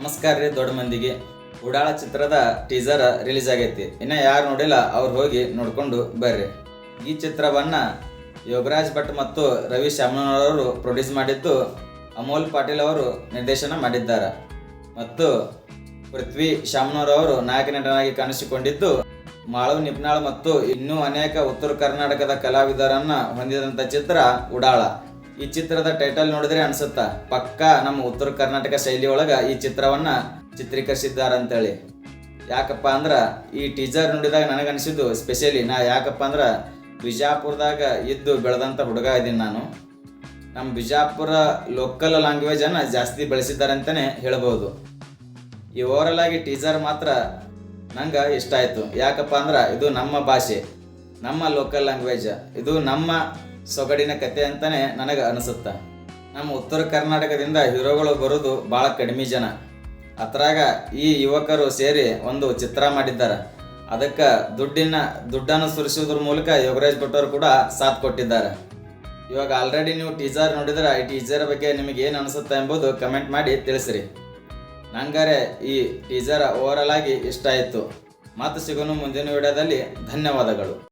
ನಮಸ್ಕಾರ ರೀ ದೊಡ್ಡ ಮಂದಿಗೆ. ಉಡಾಳ ಚಿತ್ರದ ಟೀಸರ್ ರಿಲೀಸ್ ಆಗೈತಿ. ಇನ್ನ ಯಾರು ನೋಡಿಲ್ಲ, ಅವ್ರು ಹೋಗಿ ನೋಡ್ಕೊಂಡು ಬರ್ರಿ. ಈ ಚಿತ್ರವನ್ನ ಯೋಗರಾಜ್ ಭಟ್ ಮತ್ತು ರವಿ ಶಾಮನವರು ಪ್ರೊಡ್ಯೂಸ್ ಮಾಡಿದ್ದು ಅಮೋಲ್ ಪಾಟೀಲ್ ಅವರು ನಿರ್ದೇಶನ ಮಾಡಿದ್ದಾರೆ. ಮತ್ತು ಪೃಥ್ವಿ ಶಾಮನವರವರು ನಾಯಕ ನಟನಾಗಿ ಕಾಣಿಸಿಕೊಂಡಿದ್ದು ಮಾಳವ್ ನಿಪ್ನಾಳ್ ಮತ್ತು ಇನ್ನೂ ಅನೇಕ ಉತ್ತರ ಕರ್ನಾಟಕದ ಕಲಾವಿದರನ್ನ ಹೊಂದಿದಂಥ ಚಿತ್ರ ಉಡಾಳ. ಈ ಚಿತ್ರದ ಟೈಟಲ್ ನೋಡಿದ್ರೆ ಅನ್ಸುತ್ತ? ಪಕ್ಕಾ ನಮ್ಮ ಉತ್ತರ ಕರ್ನಾಟಕ ಶೈಲಿ ಒಳಗ ಈ ಚಿತ್ರವನ್ನ ಚಿತ್ರೀಕರಿಸಿದ್ದಾರಂತೇಳಿ ಯಾಕಪ್ಪ ಅಂದ್ರ ಈ ಟೀಸರ್ ನೋಡಿದಾಗ ನನಗನ್ಸಿದ್ದು ಸ್ಪೆಷಲಿ ನಾ ಯಾಕಪ್ಪ ಅಂದ್ರ ಬಿಜಾಪುರದಾಗ ಇದ್ದು ಬೆಳೆದಂಥ ಹುಡುಗ ಇದ್ದೀನಿ ನಾನು. ನಮ್ಮ ಬಿಜಾಪುರ ಲೋಕಲ್ ಲ್ಯಾಂಗ್ವೇಜನ್ನು ಜಾಸ್ತಿ ಬೆಳೆಸಿದ್ದಾರೆ ಅಂತಲೇ ಹೇಳ್ಬೋದು. ಈ ಓವರಲ್ ಆಗಿ ಟೀಸರ್ ಮಾತ್ರ ನಂಗೆ ಇಷ್ಟ ಆಯಿತು. ಯಾಕಪ್ಪ ಅಂದ್ರೆ ಇದು ನಮ್ಮ ಭಾಷೆ, ನಮ್ಮ ಲೋಕಲ್ ಲ್ಯಾಂಗ್ವೇಜ್ ಇದು ನಮ್ಮ ಸೊಗಡಿನ ಕತೆ ಅಂತಲೇ ನನಗೆ ಅನಿಸುತ್ತೆ. ನಮ್ಮ ಉತ್ತರ ಕರ್ನಾಟಕದಿಂದ ಹೀರೋಗಳು ಬರೋದು ಭಾಳ ಕಡಿಮೆ ಜನ. ಅದ್ರಾಗ ಈ ಯುವಕರು ಸೇರಿ ಒಂದು ಚಿತ್ರ ಮಾಡಿದ್ದಾರೆ. ಅದಕ್ಕೆ ದುಡ್ಡಿನ ದುಡ್ಡನ್ನು ಸುರಿಸೋದ್ರ ಮೂಲಕ ಯೋಗರಾಜ್ ಭಟ್ ಅವರು ಕೂಡ ಸಾಥ್ ಕೊಟ್ಟಿದ್ದಾರೆ. ಇವಾಗ ಆಲ್ರೆಡಿ ನೀವು ಟೀಸರ್ ನೋಡಿದ್ರೆ ಈ ಟೀಸರ್ ಬಗ್ಗೆ ನಿಮಗೆ ಏನು ಅನಿಸುತ್ತೆ ಎಂಬುದು ಕಮೆಂಟ್ ಮಾಡಿ ತಿಳಿಸ್ರಿ. ನಂಗಾರೆ ಈ ಟೀಸರ್ ಓವರಲ್ ಆಗಿ ಇಷ್ಟ ಆಯಿತು. ಮತ್ತು ಸಿಗೋನು ಮುಂದಿನ ವಿಡಿಯೋದಲ್ಲಿ ಧನ್ಯವಾದಗಳು.